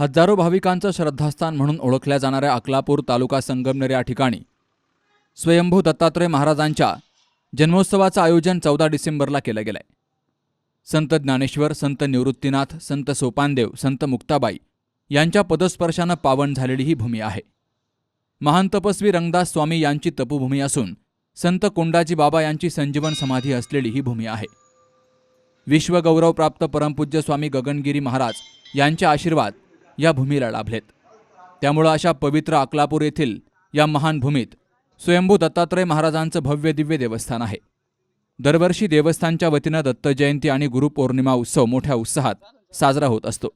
हजारो भाविकांचं श्रद्धास्थान म्हणून ओळखल्या जाणाऱ्या अकलापूर तालुका संगमनेर या ठिकाणी. स्वयंभू दत्तात्रय महाराजांच्या जन्मोत्सवाचं आयोजन चौदा डिसेंबरला केलं गेलंय. संत ज्ञानेश्वर संत निवृत्तीनाथ संत सोपानदेव संत मुक्ताबाई यांच्या पदस्पर्शानं पावन झालेली ही भूमी आहे. महान तपस्वी रंगदास स्वामी यांची तपोभूमी असून संत कोंडाजी बाबा यांची संजीवन समाधी असलेली ही भूमी आहे. विश्वगौरवप्राप्त परमपूज्य स्वामी गगनगिरी महाराज यांचे आशीर्वाद या भूमीला लाभलेत. त्यामुळं अशा पवित्र अकलापूर येथील या महान भूमीत स्वयंभू दत्तात्रय महाराजांचं भव्य दिव्य देवस्थान आहे. दरवर्षी देवस्थानच्या वतीनं दत्त जयंती आणि गुरुपौर्णिमा उत्सव मोठ्या उत्साहात साजरा होत असतो.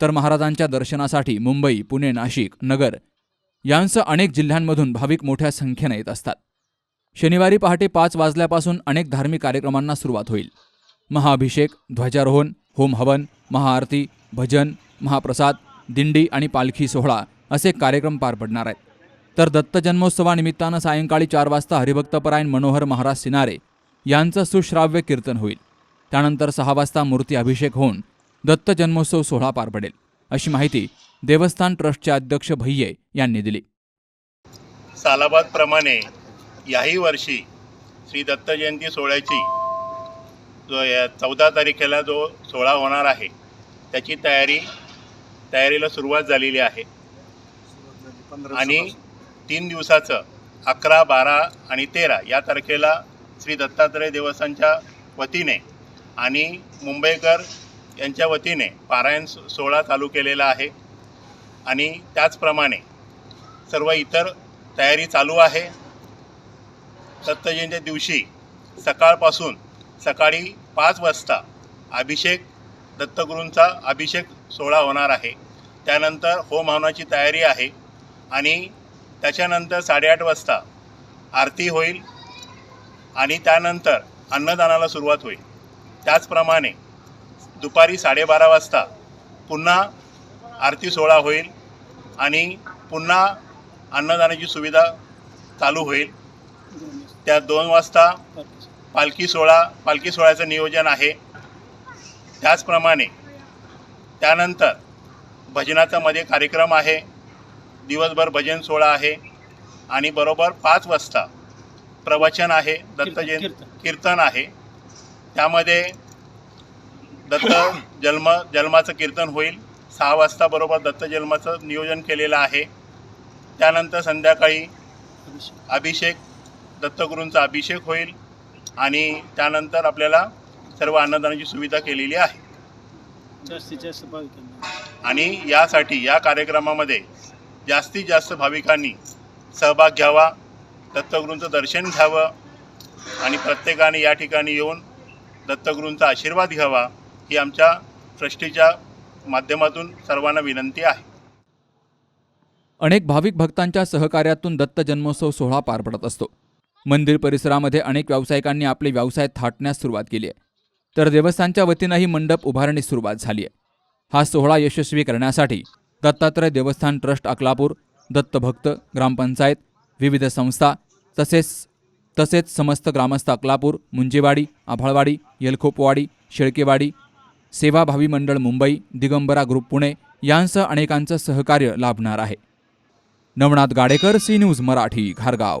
तर महाराजांच्या दर्शनासाठी मुंबई पुणे नाशिक नगर यांसह अनेक जिल्ह्यांमधून भाविक मोठ्या संख्येनं येत असतात. शनिवारी पहाटे पाच वाजल्यापासून अनेक धार्मिक कार्यक्रमांना सुरुवात होईल. महाअभिषेक ध्वजारोहण होम हवन महाआरती भजन महाप्रसाद दिंडी आणि पालखी सोहळा असे कार्यक्रम पार पडणार आहेत. तर दत्त जन्मोत्सवानिमित्तानं सायंकाळी चार वाजता हरिभक्तपरायण मनोहर महाराज सिनारे यांचं सुश्राव्य कीर्तन होईल. त्यानंतर सहा वाजता मूर्ती अभिषेक होऊन दत्त जन्मोत्सव सोहळा पार पडेल अशी माहिती देवस्थान ट्रस्टचे अध्यक्ष भैये यांनी दिली. सालाबादप्रमाणे याही वर्षी श्री दत्त जयंती सोहळ्याची जो या चौदा तारखेला जो सोहळा होणार आहे त्याची तयारी तयारीला सुरुवात झालेली आहे. आणि तीन दिवसाचं अकरा बारा आणि तेरा या तारखेला श्री दत्तात्रय देवस्थानच्या वतीने आणि मुंबईकर यांच्या वतीने पारायण सोहळा चालू केलेला आहे. आणि त्याचप्रमाणे सर्व इतर तयारी चालू आहे. दत्त दिवशी सकाळपासून सकाळी पाच वाजता अभिषेक दत्तगुरूंचा अभिषेक सोहळा होणार आहे. त्यानंतर होम हवनाची तयारी आहे आणि त्याच्यानंतर साडेआठ वाजता आरती होईल आणि त्यानंतर अन्नदानाला सुरुवात होईल. त्याचप्रमाणे दुपारी साडेबारा वाजता पुन्हा आरती सोहळा होईल आणि पुन्हा अन्नदानाची सुविधा चालू होईल. त्या दोन वाजता पालखी सोहळा पालखी सोहळ्याचं नियोजन आहे. त्याचप्रमाणे त्यानंतर भजनाचा मध्ये कार्यक्रम आहे. दिवसभर भजन सोहळा आहे. आणि बरोबर पाच वाजता प्रवचन आहे. दत्त जयंत कीर्तन. आहे. त्यामध्ये दत्त जन्म जन्माचं कीर्तन होईल. सहा वाजता बरोबर दत्त जन्माचं नियोजन केलेलं आहे. त्यानंतर संध्याकाळी अभिषेक दत्तगुरूंचा अभिषेक होईल. आणि त्यानंतर आपल्याला सर्व अन्नदानाची सुविधा केलेली आहे. जास्तीत जास्त भाविकांना. आणि यासाठी या कार्यक्रमामध्ये जास्तीत जास्त भाविकांनी सहभाग घ्यावा दत्तगुरूंचं दर्शन घ्यावं आणि प्रत्येकाने या ठिकाणी येऊन दत्तगुरूंचा आशीर्वाद घ्यावा ही आमच्या ट्रस्टीच्या माध्यमातून सर्वांना विनंती आहे. अनेक भाविक भक्तांच्या सहकार्यातून दत्त जन्मोत्सव सोहळा पार पडत असतो. मंदिर परिसरामध्ये अनेक व्यावसायिकांनी आपले व्यवसाय थाटण्यास सुरुवात केली आहे. तर देवस्थानच्या वतीनंही मंडप उभारण्यास सुरुवात झाली आहे. हा सोहळा यशस्वी करण्यासाठी दत्तात्रय देवस्थान ट्रस्ट अकलापूर दत्तभक्त ग्रामपंचायत विविध संस्था तसेच तसेच समस्त ग्रामस्थ अकलापूर मुंजेवाडी आभाळवाडी येलखोपवाडी शेळकेवाडी सेवाभावी मंडळ मुंबई दिगंबरा ग्रुप पुणे यांसह अनेकांचं सहकार्य लाभणार आहे. Navnath Gadekar C news Marathi घारगाव.